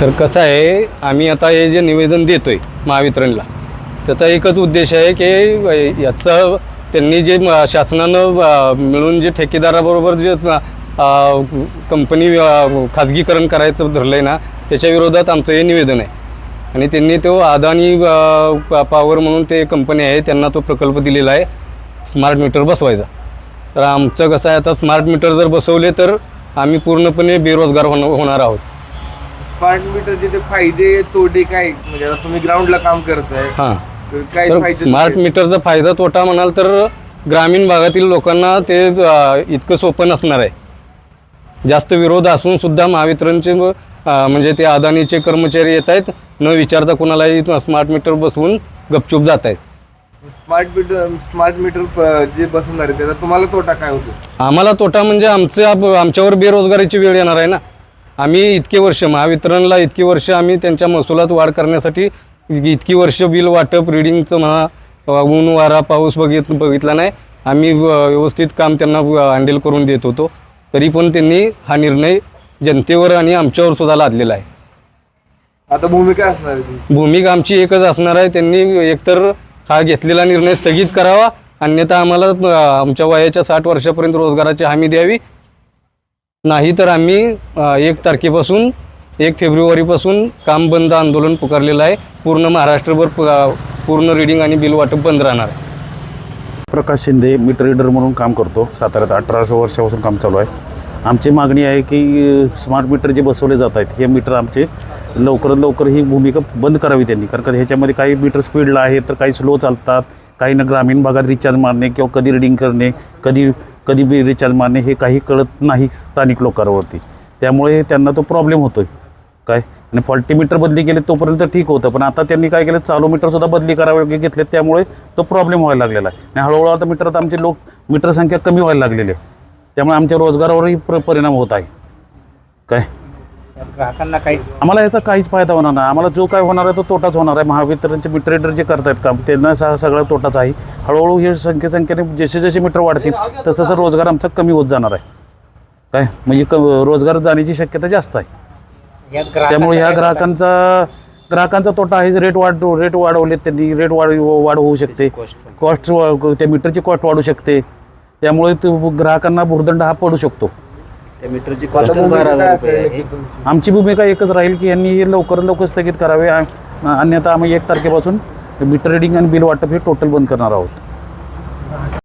तर कसं आहे आम्ही आता हे जे निवेदन देतोय महावितरणला त्याचा एकच उद्देश आहे की याचं त्यांनी जे शासनानं मिळून जे ठेकेदाराबरोबर जे कंपनी खाजगीकरण करायचं धरलं आहे ना त्याच्या विरोधात आमचं हे निवेदन आहे. आणि त्यांनी तो अदानी पॉवर म्हणून ते कंपनी आहे त्यांना तो प्रकल्प दिलेला आहे स्मार्ट मीटर बसवायचा. तर आमचं कसं आहे आता स्मार्ट मीटर जर बसवले तर आम्ही पूर्णपणे बेरोजगार होण होणार आहोत. स्मार्ट मीटरचे ते फायदे तोटे काय? म्हणजे आता तुम्ही ग्राउंडला काम करताय हां. तर काय तर फायदे स्मार्ट? मीटरचा फायदा तोटा म्हणाल तर ग्रामीण भागातील लोकांना ते अ, इतकं सोपं नसणार आहे. जास्त विरोध असून सुद्धा महावितरणचे व, अ, म्हणजे ते अदानीचे कर्मचारी येत आहेत. न विचारता कोणालाही स्मार्ट मीटर बसवून गपचूप जात आहेत. स्मार्ट मीटर स्मार्ट मीटर प- जे बसवणार आहे त्याचा तुम्हाला तोटा काय होतो? आम्हाला तोटा म्हणजे आमचे आमच्यावर बेरोजगारीची वेळ येणार आहे ना. आम्ही इतके वर्ष महावितरणला इतकी वर्ष आम्ही त्यांच्या महसुलात वाढ करण्यासाठी इतकी वर्ष बिल वाटप रिडिंगचं म्हणा ऊन वारा पाऊस बघित बघितला नाही. आम्ही व्यवस्थित काम त्यांना हँडल करून देत होतो. तरी पण त्यांनी हा निर्णय जनतेवर आणि आमच्यावर सुद्धा लादलेला आहे. आता भूमिका असणार आहे भूमिका आमची एकच असणार आहे. त्यांनी एकतर हा घेतलेला निर्णय स्थगित करावा. अन्यथा आम्हाला आमच्या वयाच्या साठ वर्षापर्यंत रोजगाराची हमी द्यावी. नाही तर आम्ही एक तारखेपासून एक फेब्रुवारीपासून काम बंद आंदोलन पुकारलेलं आहे. पूर्ण महाराष्ट्रभर पूर्ण रिडिंग आणि बिल वाटप बंद राहणार आहे. प्रकाश शिंदे मीटर रीडर म्हणून काम करतो. साताऱ्यात अठराशे वर्षापासून काम चालू आहे. आमची मागणी आहे की स्मार्ट मीटर जे बसवले जात आहेत हे मीटर आमचे लवकरात लवकर ही भूमिका बंद करावी त्यांनी. कारण का ह्याच्यामध्ये काही मीटर स्पीडला आहे तर काही स्लो चालतात. काही ना ग्रामीण भागात रिचार्ज मारणे किंवा कधी रिडिंग करणे कधी कधी बी रिचार्ज मारणे हे काही कळत नाही स्थानिक लोकांवरती. त्यामुळे त्यांना तो प्रॉब्लेम होतो आहे काय? आणि फॉल्टी मीटर बदली केले तोपर्यंत ठीक होतं. पण आता त्यांनी काय केलं? चालू मीटरसुद्धा बदली करावे घेतले त्यामुळे तो प्रॉब्लेम व्हायला लागलेला आहे. आणि हळूहळू आता मीटर आता आमचे लोक मीटर संख्या कमी व्हायला लागलेली आहे. त्यामुळे आमच्या रोजगारावरही प्र परिणाम होत आहे. काय? ग्राहकांना काही आम्हाला याचा काहीच फायदा होणार नाही. आम्हाला जो काय होणार आहे तो तोटाच होणार आहे. महावितरणचे मीटर जे करतायत काम त्यांना सगळा तोटाच आहे. हळूहळू हे संख्येसंख्येने जसे जसे मीटर वाढतील तसं तसं रोजगार आमचा कमी होत जाणार आहे. काय? म्हणजे क रोजगार जाण्याची शक्यता जास्त आहे. त्यामुळे ह्या ग्राहकांचा ग्राहकांचा तोटा आहे. रेट वाढ रेट वाढवले त्यांनी रेट वाढ वाढ होऊ शकते. कॉस्ट त्या मीटरची कॉस्ट वाढू शकते. त्यामुळे ग्राहकांना भुर्दंड हा पडू शकतो. त्या मीटरची कॉस्ट बारा हजार रुपये आहे? आमची भूमिका एकच राहील की यांनी हे लवकरात लवकर स्थगित करावे. आ- अन्यथा आम्ही एक तारखेपासून मीटर रिडिंग आणि बिल वाटप हे टोटल बंद करणार आहोत.